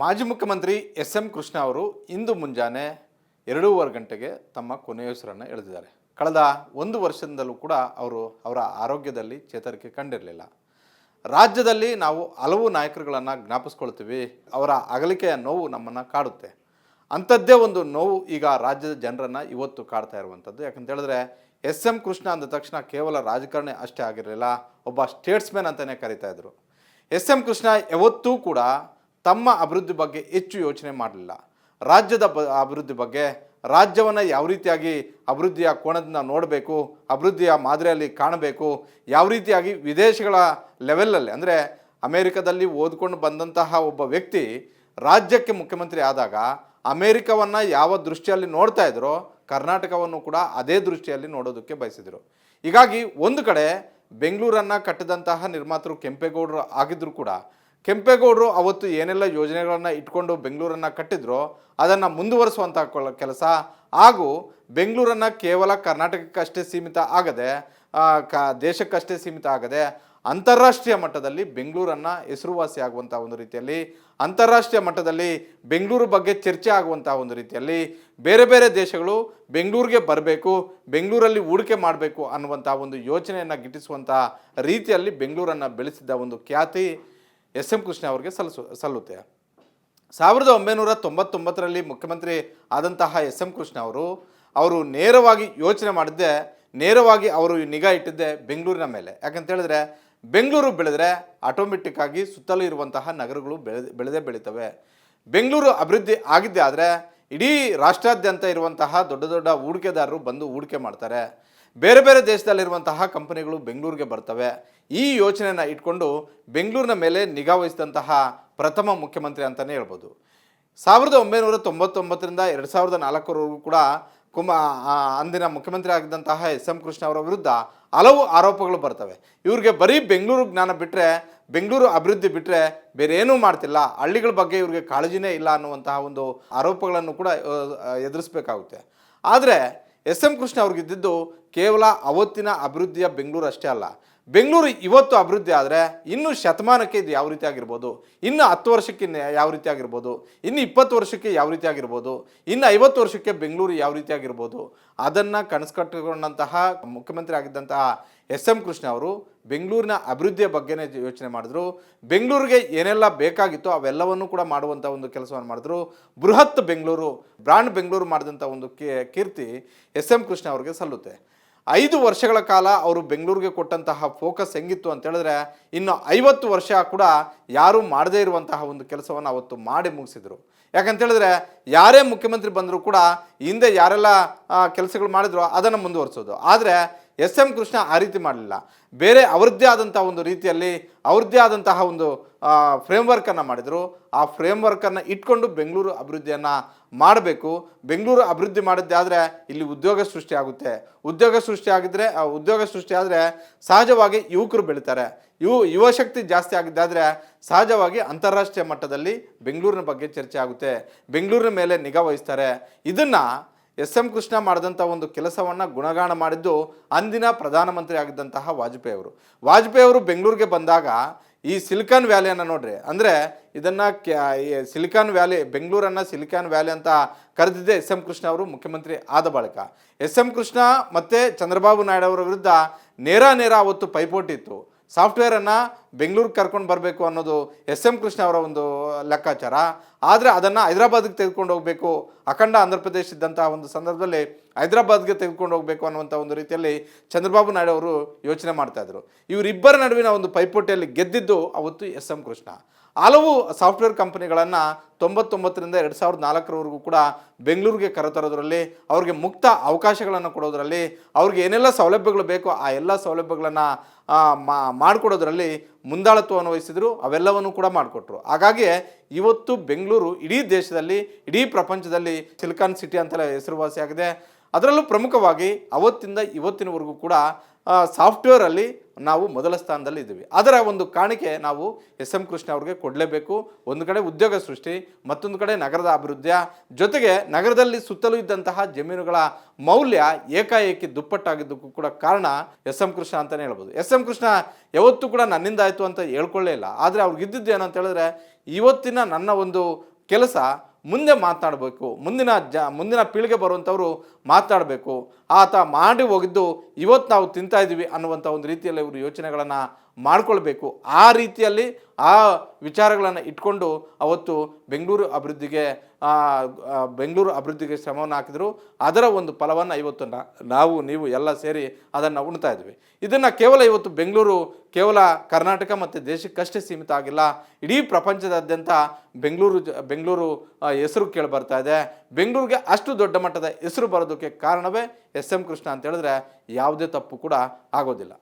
ಮಾಜಿ ಮುಖ್ಯಮಂತ್ರಿ S M Krishna ಅವರು ಇಂದು ಮುಂಜಾನೆ ಎರಡೂವರೆ ಗಂಟೆಗೆ ತಮ್ಮ ಕೊನೆಯುಸಿರನ್ನು ಎಳೆದಿದ್ದಾರೆ. ಕಳೆದ ಒಂದು ವರ್ಷದಿಂದಲೂ ಕೂಡ ಅವರು ಅವರ ಆರೋಗ್ಯದಲ್ಲಿ ಚೇತರಿಕೆ ಕಂಡಿರಲಿಲ್ಲ. ರಾಜ್ಯದಲ್ಲಿ ನಾವು ಹಲವು ನಾಯಕರುಗಳನ್ನು ಜ್ಞಾಪಿಸ್ಕೊಳ್ತೀವಿ. ಅವರ ಅಗಲಿಕೆಯ ನೋವು ನಮ್ಮನ್ನು ಕಾಡುತ್ತೆ. ಅಂಥದ್ದೇ ಒಂದು ನೋವು ಈಗ ರಾಜ್ಯದ ಜನರನ್ನು ಇವತ್ತು ಕಾಡ್ತಾ ಇರುವಂಥದ್ದು. ಯಾಕಂತ ಹೇಳಿದ್ರೆ ಎಸ್ ಎಂ ಕೃಷ್ಣ ಅಂದ ತಕ್ಷಣ ಕೇವಲ ರಾಜಕಾರಣಿ ಅಷ್ಟೇ ಆಗಿರಲಿಲ್ಲ, ಒಬ್ಬ ಸ್ಟೇಟ್ಸ್ಮನ್ ಅಂತಲೇ ಕರಿತಾ ಇದ್ರು. ಎಸ್ ಎಂ ಕೃಷ್ಣ ಯಾವತ್ತೂ ಕೂಡ ತಮ್ಮ ಅಭಿವೃದ್ಧಿ ಬಗ್ಗೆ ಹೆಚ್ಚು ಯೋಚನೆ ಮಾಡಲಿಲ್ಲ. ರಾಜ್ಯದ ಬ ಅಭಿವೃದ್ಧಿ ಬಗ್ಗೆ ರಾಜ್ಯವನ್ನು ಯಾವ ರೀತಿಯಾಗಿ ಅಭಿವೃದ್ಧಿಯ ಕೋಣದಿಂದ ನೋಡಬೇಕು, ಅಭಿವೃದ್ಧಿಯ ಮಾದರಿಯಲ್ಲಿ ಕಾಣಬೇಕು, ಯಾವ ರೀತಿಯಾಗಿ ವಿದೇಶಗಳ ಲೆವೆಲಲ್ಲಿ ಅಂದರೆ ಅಮೇರಿಕದಲ್ಲಿ ಓದ್ಕೊಂಡು ಬಂದಂತಹ ಒಬ್ಬ ವ್ಯಕ್ತಿ ರಾಜ್ಯಕ್ಕೆ ಮುಖ್ಯಮಂತ್ರಿ ಆದಾಗ ಅಮೇರಿಕವನ್ನು ಯಾವ ದೃಷ್ಟಿಯಲ್ಲಿ ನೋಡ್ತಾ ಇದ್ರೋ ಕರ್ನಾಟಕವನ್ನು ಕೂಡ ಅದೇ ದೃಷ್ಟಿಯಲ್ಲಿ ನೋಡೋದಕ್ಕೆ ಬಯಸಿದರು. ಹೀಗಾಗಿ ಒಂದು ಕಡೆ ಬೆಂಗಳೂರನ್ನು ಕಟ್ಟಿದಂತಹ ನಿರ್ಮಾತರು ಕೆಂಪೇಗೌಡರು ಆಗಿದ್ದರೂ ಕೂಡ ಕೆಂಪೇಗೌಡರು ಅವತ್ತು ಏನೆಲ್ಲ ಯೋಜನೆಗಳನ್ನು ಇಟ್ಕೊಂಡು ಬೆಂಗಳೂರನ್ನು ಕಟ್ಟಿದ್ರೋ ಅದನ್ನು ಮುಂದುವರಿಸುವಂಥ ಕೆಲಸ. ಹಾಗೂ ಬೆಂಗಳೂರನ್ನು ಕೇವಲ ಕರ್ನಾಟಕಕ್ಕಷ್ಟೇ ಸೀಮಿತ ಆಗದೆ ಕ, ದೇಶಕ್ಕಷ್ಟೇ ಸೀಮಿತ ಆಗದೆ ಅಂತಾರಾಷ್ಟ್ರೀಯ ಮಟ್ಟದಲ್ಲಿ ಬೆಂಗಳೂರನ್ನು ಹೆಸರುವಾಸಿ ಆಗುವಂಥ ಒಂದು ರೀತಿಯಲ್ಲಿ, ಅಂತಾರಾಷ್ಟ್ರೀಯ ಮಟ್ಟದಲ್ಲಿ ಬೆಂಗಳೂರು ಬಗ್ಗೆ ಚರ್ಚೆ ಆಗುವಂಥ ಒಂದು ರೀತಿಯಲ್ಲಿ ಬೇರೆ ಬೇರೆ ದೇಶಗಳು ಬೆಂಗಳೂರಿಗೆ ಬರಬೇಕು, ಬೆಂಗಳೂರಲ್ಲಿ ಹೂಡಿಕೆ ಮಾಡಬೇಕು ಅನ್ನುವಂಥ ಒಂದು ಯೋಚನೆಯನ್ನು ಗಿಟ್ಟಿಸುವಂಥ ರೀತಿಯಲ್ಲಿ ಬೆಂಗಳೂರನ್ನು ಬೆಳೆಸಿದ್ದ ಒಂದು ಖ್ಯಾತಿ. ಎಸ್ ಎಂ ಕೃಷ್ಣ ಅವರಿಗೆ ಸಲ್ಲಿಸು, ಸಲ್ಲುತ್ತೆ. ಸಾವಿರದ ಒಂಬೈನೂರ ತೊಂಬತ್ತೊಂಬತ್ತರಲ್ಲಿ ಮುಖ್ಯಮಂತ್ರಿ ಆದಂತಹ ಎಸ್ ಎಂ ಕೃಷ್ಣ ಅವರು ಅವರು ನೇರವಾಗಿ ಯೋಚನೆ ಮಾಡಿದ್ದೆ, ನೇರವಾಗಿ ಅವರು ನಿಗಾ ಇಟ್ಟಿದ್ದೆ ಬೆಂಗಳೂರಿನ ಮೇಲೆ. ಯಾಕಂತ ಹೇಳಿದ್ರೆ, ಬೆಂಗಳೂರು ಬೆಳೆದರೆ ಆಟೋಮೆಟಿಕ್ ಆಗಿ ಸುತ್ತಲೂ ಇರುವಂತಹ ನಗರಗಳು ಬೆಳೆ, ಬೆಳೆದೇ ಬೆಳೀತವೆ. ಬೆಂಗಳೂರು ಅಭಿವೃದ್ಧಿ ಆಗಿದ್ದೆ ಆದರೆ, ಇಡೀ ರಾಷ್ಟ್ರಾದ್ಯಂತ ಇರುವಂತಹ ದೊಡ್ಡ ದೊಡ್ಡ ಹೂಡಿಕೆದಾರರು ಬಂದು ಹೂಡಿಕೆ ಮಾಡ್ತಾರೆ. ಬೇರೆ ಬೇರೆ ದೇಶದಲ್ಲಿರುವಂತಹ ಕಂಪನಿಗಳು ಬೆಂಗಳೂರಿಗೆ ಬರ್ತವೆ. ಈ ಯೋಚನೆನ ಇಟ್ಕೊಂಡು ಬೆಂಗಳೂರಿನ ಮೇಲೆ ನಿಗಾ ವಹಿಸಿದಂತಹ ಪ್ರಥಮ ಮುಖ್ಯಮಂತ್ರಿ ಅಂತಲೇ ಹೇಳ್ಬೋದು. ಸಾವಿರದ ಒಂಬೈನೂರ ತೊಂಬತ್ತೊಂಬತ್ತರಿಂದ ಎರಡು ಸಾವಿರದ ನಾಲ್ಕರವರೆಗೂ ಕೂಡ ಕುಮ ಅಂದಿನ ಮುಖ್ಯಮಂತ್ರಿ ಆಗಿದ್ದಂತಹ ಎಸ್ ಎಂ ಕೃಷ್ಣ ಅವರ ವಿರುದ್ಧ ಹಲವು ಆರೋಪಗಳು ಬರ್ತವೆ. ಇವ್ರಿಗೆ ಬರೀ ಬೆಂಗಳೂರು ಜ್ಞಾನ ಬಿಟ್ಟರೆ ಬೆಂಗಳೂರು ಅಭಿವೃದ್ಧಿ ಬಿಟ್ಟರೆ ಬೇರೆ ಏನೂ ಮಾಡ್ತಿಲ್ಲ. ಹಳ್ಳಿಗಳ ಬಗ್ಗೆ ಇವ್ರಿಗೆ ಕಾಳಜಿನೇ ಇಲ್ಲ ಅನ್ನುವಂತಹ ಒಂದು ಆರೋಪಗಳನ್ನು ಕೂಡ ಎದುರಿಸಬೇಕಾಗುತ್ತೆ. ಆದರೆ ಎಸ್ ಎಂ ಕೃಷ್ಣ ಅವ್ರಿಗಿದ್ದಿದ್ದು ಕೇವಲ ಅವತ್ತಿನ ಅಭಿವೃದ್ಧಿಯ ಬೆಂಗಳೂರು ಅಷ್ಟೇ ಅಲ್ಲ. ಬೆಂಗಳೂರು ಇವತ್ತು ಅಭಿವೃದ್ಧಿ ಆದರೆ ಇನ್ನು ಶತಮಾನಕ್ಕೆ ಇದು ಯಾವ ರೀತಿ ಆಗಿರ್ಬೋದು? ಇನ್ನು ಹತ್ತು ವರ್ಷಕ್ಕೆ ಯಾವ ರೀತಿ ಆಗಿರ್ಬೋದು? ಇನ್ನು ಇಪ್ಪತ್ತು ವರ್ಷಕ್ಕೆ ಯಾವ ರೀತಿ ಆಗಿರ್ಬೋದು? ಇನ್ನು ಐವತ್ತು ವರ್ಷಕ್ಕೆ ಬೆಂಗಳೂರು ಯಾವ ರೀತಿ ಆಗಿರ್ಬೋದು? ಅದನ್ನು ಕನಸುಕಟ್ಟಿಕೊಂಡಂತಹ ಮುಖ್ಯಮಂತ್ರಿ ಆಗಿದ್ದಂತಹ ಎಸ್ ಎಂ ಕೃಷ್ಣ ಅವರು ಬೆಂಗಳೂರಿನ ಅಭಿವೃದ್ಧಿಯ ಬಗ್ಗೆನೇ ಯೋಚನೆ ಮಾಡಿದ್ರು. ಬೆಂಗಳೂರಿಗೆ ಏನೆಲ್ಲ ಬೇಕಾಗಿತ್ತೋ ಅವೆಲ್ಲವನ್ನು ಕೂಡ ಮಾಡುವಂಥ ಒಂದು ಕೆಲಸವನ್ನು ಮಾಡಿದ್ರು. ಬೃಹತ್ ಬೆಂಗಳೂರು, ಬ್ರಾಂಡ್ ಬೆಂಗಳೂರು ಮಾಡಿದಂಥ ಒಂದು ಕೀರ್ತಿ ಎಸ್ ಎಂ ಕೃಷ್ಣ ಅವರಿಗೆ ಸಲ್ಲುತ್ತೆ. ಐದು ವರ್ಷಗಳ ಕಾಲ ಅವರು ಬೆಂಗಳೂರಿಗೆ ಕೊಟ್ಟಂತಹ ಫೋಕಸ್ ಹೆಂಗಿತ್ತು ಅಂತ ಹೇಳಿದ್ರೆ ಇನ್ನು ಐವತ್ತು ವರ್ಷ ಕೂಡ ಯಾರೂ ಮಾಡದೇ ಇರುವಂತಹ ಒಂದು ಕೆಲಸವನ್ನು ಅವತ್ತು ಮಾಡಿ ಮುಗಿಸಿದ್ರು. ಯಾಕಂತೇಳಿದ್ರೆ ಯಾರೇ ಮುಖ್ಯಮಂತ್ರಿ ಬಂದರೂ ಕೂಡ ಹಿಂದೆ ಯಾರೆಲ್ಲ ಕೆಲಸಗಳು ಮಾಡಿದ್ರು ಅದನ್ನು ಮುಂದುವರಿಸೋದು. ಆದರೆ ಎಸ್ ಎಂ ಕೃಷ್ಣ ಆ ರೀತಿ ಮಾಡಲಿಲ್ಲ. ಬೇರೆ ಅವ್ರದ್ದೇ ಆದಂಥ ಒಂದು ರೀತಿಯಲ್ಲಿ ಅವ್ರದ್ದೇ ಆದಂತಹ ಒಂದು ಫ್ರೇಮ್ವರ್ಕನ್ನು ಮಾಡಿದರು. ಆ ಫ್ರೇಮ್ವರ್ಕನ್ನು ಇಟ್ಕೊಂಡು ಬೆಂಗಳೂರು ಅಭಿವೃದ್ಧಿಯನ್ನು ಮಾಡಬೇಕು. ಬೆಂಗಳೂರು ಅಭಿವೃದ್ಧಿ ಮಾಡಿದ್ದೇ ಆದರೆ ಇಲ್ಲಿ ಉದ್ಯೋಗ ಸೃಷ್ಟಿ ಆಗುತ್ತೆ. ಉದ್ಯೋಗ ಸೃಷ್ಟಿ ಆಗಿದ್ರೆ, ಆ, ಉದ್ಯೋಗ ಸೃಷ್ಟಿ ಆದರೆ ಸಹಜವಾಗಿ ಯುವಕರು ಬೆಳೀತಾರೆ. ಯುವ ಯುವಶಕ್ತಿ ಜಾಸ್ತಿ ಆಗಿದ್ದಾದರೆ ಸಹಜವಾಗಿ ಅಂತಾರಾಷ್ಟ್ರೀಯ ಮಟ್ಟದಲ್ಲಿ ಬೆಂಗಳೂರಿನ ಬಗ್ಗೆ ಚರ್ಚೆ ಆಗುತ್ತೆ. ಬೆಂಗಳೂರಿನ ಮೇಲೆ ನಿಗಾ ವಹಿಸ್ತಾರೆ. ಇದನ್ನು ಎಸ್ ಎಂ ಕೃಷ್ಣ ಮಾಡಿದಂಥ ಒಂದು ಕೆಲಸವನ್ನು ಗುಣಗಾನ ಮಾಡಿದ್ದು ಅಂದಿನ ಪ್ರಧಾನಮಂತ್ರಿ ಆಗಿದ್ದಂತಹ ವಾಜಪೇಯಿ ಅವರು. ವಾಜಪೇಯಿ ಅವರು ಬೆಂಗಳೂರಿಗೆ ಬಂದಾಗ ಈ ಸಿಲಿಕಾನ್ ವ್ಯಾಲಿಯನ್ನು ನೋಡ್ರಿ. ಅಂದರೆ ಇದನ್ನು ಸಿಲಿಕಾನ್ ವ್ಯಾಲಿ, ಬೆಂಗಳೂರನ್ನು ಸಿಲಿಕಾನ್ ವ್ಯಾಲಿ ಅಂತ ಕರೆದಿದ್ದೆ ಎಸ್ ಎಂ ಕೃಷ್ಣ ಅವರು ಮುಖ್ಯಮಂತ್ರಿ ಆದ ಬಳಿಕ. ಎಸ್ ಎಂ ಕೃಷ್ಣ ಮತ್ತು ಚಂದ್ರಬಾಬು ನಾಯ್ಡು ಅವರ ವಿರುದ್ಧ ನೇರ ನೇರ ಅವತ್ತು ಪೈಪೋಟಿ ಇತ್ತು. ಸಾಫ್ಟ್ವೇರನ್ನು ಬೆಂಗಳೂರಿಗೆ ಕರ್ಕೊಂಡು ಬರಬೇಕು ಅನ್ನೋದು ಎಸ್ ಎಂ ಕೃಷ್ಣ ಅವರ ಒಂದು ಲೆಕ್ಕಾಚಾರ. ಆದರೆ ಅದನ್ನು ಹೈದರಾಬಾದ್ಗೆ ತೆಗೆದುಕೊಂಡು ಹೋಗಬೇಕು, ಅಖಂಡ ಆಂಧ್ರ ಪ್ರದೇಶ ಇದ್ದಂತಹ ಒಂದು ಸಂದರ್ಭದಲ್ಲಿ ಹೈದರಾಬಾದ್ಗೆ ತೆಗೆದುಕೊಂಡು ಹೋಗಬೇಕು ಅನ್ನುವಂಥ ಒಂದು ರೀತಿಯಲ್ಲಿ ಚಂದ್ರಬಾಬು ನಾಯ್ಡು ಅವರು ಯೋಚನೆ ಮಾಡ್ತಾಯಿದ್ರು ಇವರಿಬ್ಬರ ನಡುವಿನ ಒಂದು ಪೈಪೋಟಿಯಲ್ಲಿ ಗೆದ್ದಿದ್ದು ಅವತ್ತು ಎಸ್ ಎಂ ಕೃಷ್ಣ. ಹಲವು ಸಾಫ್ಟ್ವೇರ್ ಕಂಪನಿಗಳನ್ನು ತೊಂಬತ್ತೊಂಬತ್ತರಿಂದ ಎರಡು ಸಾವಿರದ ನಾಲ್ಕರವರೆಗೂ ಕೂಡ ಬೆಂಗಳೂರಿಗೆ ಕರೆತರೋದ್ರಲ್ಲಿ, ಅವ್ರಿಗೆ ಮುಕ್ತ ಅವಕಾಶಗಳನ್ನು ಕೊಡೋದ್ರಲ್ಲಿ, ಅವ್ರಿಗೆ ಏನೆಲ್ಲ ಸೌಲಭ್ಯಗಳು ಬೇಕೋ ಆ ಎಲ್ಲ ಸೌಲಭ್ಯಗಳನ್ನು ಮಾಡಿಕೊಡೋದ್ರಲ್ಲಿ ಮುಂದಾಳತ್ವವನ್ನು ವಹಿಸಿದ್ರು, ಅವೆಲ್ಲವನ್ನು ಕೂಡ ಮಾಡಿಕೊಟ್ರು. ಹಾಗಾಗಿ ಇವತ್ತು ಬೆಂಗಳೂರು ಇಡೀ ದೇಶದಲ್ಲಿ, ಇಡೀ ಪ್ರಪಂಚದಲ್ಲಿ ಸಿಲಿಕಾನ್ ಸಿಟಿ ಅಂತೆಲ್ಲ ಹೆಸರುವಾಸಿಯಾಗಿದೆ. ಅದರಲ್ಲೂ ಪ್ರಮುಖವಾಗಿ ಅವತ್ತಿಂದ ಇವತ್ತಿನವರೆಗೂ ಕೂಡ ಸಾಫ್ಟ್ವೇರಲ್ಲಿ ನಾವು ಮೊದಲ ಸ್ಥಾನದಲ್ಲಿ ಇದ್ದೀವಿ. ಅದರ ಒಂದು ಕಾಣಿಕೆ ನಾವು ಎಸ್ ಎಂ ಕೃಷ್ಣ ಅವ್ರಿಗೆ ಕೊಡಲೇಬೇಕು. ಒಂದು ಕಡೆ ಉದ್ಯೋಗ ಸೃಷ್ಟಿ, ಮತ್ತೊಂದು ಕಡೆ ನಗರದ ಅಭಿವೃದ್ಧಿಯ ಜೊತೆಗೆ ನಗರದಲ್ಲಿ ಸುತ್ತಲೂ ಇದ್ದಂತಹ ಜಮೀನುಗಳ ಮೌಲ್ಯ ಏಕಾಏಕಿ ದುಪ್ಪಟ್ಟಾಗಿದ್ದಕ್ಕೂ ಕೂಡ ಕಾರಣ ಎಸ್ ಎಂ ಕೃಷ್ಣ ಅಂತಲೇ ಹೇಳ್ಬೋದು. ಎಸ್ ಎಂ ಕೃಷ್ಣ ಯಾವತ್ತೂ ಕೂಡ ನನ್ನಿಂದ ಆಯಿತು ಅಂತ ಹೇಳ್ಕೊಳ್ಳೇ ಇಲ್ಲ. ಆದರೆ ಅವ್ರಿಗೆ ಇದ್ದಿದ್ದು ಏನಂತ ಹೇಳಿದ್ರೆ, ಇವತ್ತಿನ ನನ್ನ ಒಂದು ಕೆಲಸ ಮುಂದೆ ಮಾತನಾಡಬೇಕು. ಮುಂದಿನ ಜ, ಮುಂದಿನ ಪೀಳಿಗೆ ಬರುವಂಥವರು ಮಾತನಾಡಬೇಕು. ಆತ ಮಾಡಿ ಹೋಗಿದ್ದು ಇವತ್ತು ನಾವು ತಿಂತಾ ಇದ್ದೀವಿ ಅನ್ನುವಂಥ ಒಂದು ರೀತಿಯಲ್ಲಿ ಇವರು ಯೋಚನೆಗಳನ್ನು ಮಾಡ್ಕೊಳ್ಬೇಕು. ಆ ರೀತಿಯಲ್ಲಿ ಆ ವಿಚಾರಗಳನ್ನು ಇಟ್ಕೊಂಡು ಅವತ್ತು ಬೆಂಗಳೂರು ಅಭಿವೃದ್ಧಿಗೆ ಬೆಂಗಳೂರು ಅಭಿವೃದ್ಧಿಗೆ ಶ್ರಮವನ್ನು ಹಾಕಿದರು. ಅದರ ಒಂದು ಫಲವನ್ನು ಇವತ್ತು ನಾವು, ನೀವು ಎಲ್ಲ ಸೇರಿ ಅದನ್ನು ಉಣ್ತಾ ಇದ್ವಿ. ಇದನ್ನು ಕೇವಲ ಇವತ್ತು ಬೆಂಗಳೂರು, ಕೇವಲ ಕರ್ನಾಟಕ ಮತ್ತು ದೇಶಕ್ಕಷ್ಟೇ ಸೀಮಿತ ಆಗಿಲ್ಲ. ಇಡೀ ಪ್ರಪಂಚದಾದ್ಯಂತ ಬೆಂಗಳೂರು ಬೆಂಗಳೂರು ಹೆಸರು ಕೇಳಿ ಬರ್ತಾ ಇದೆ. ಬೆಂಗಳೂರಿಗೆ ಅಷ್ಟು ದೊಡ್ಡ ಮಟ್ಟದ ಹೆಸರು ಬರೋದಕ್ಕೆ ಕಾರಣವೇ ಎಸ್ ಎಂ ಕೃಷ್ಣ ಅಂತ ಹೇಳಿದ್ರೆ ಯಾವುದೇ ತಪ್ಪು ಕೂಡ ಆಗೋದಿಲ್ಲ.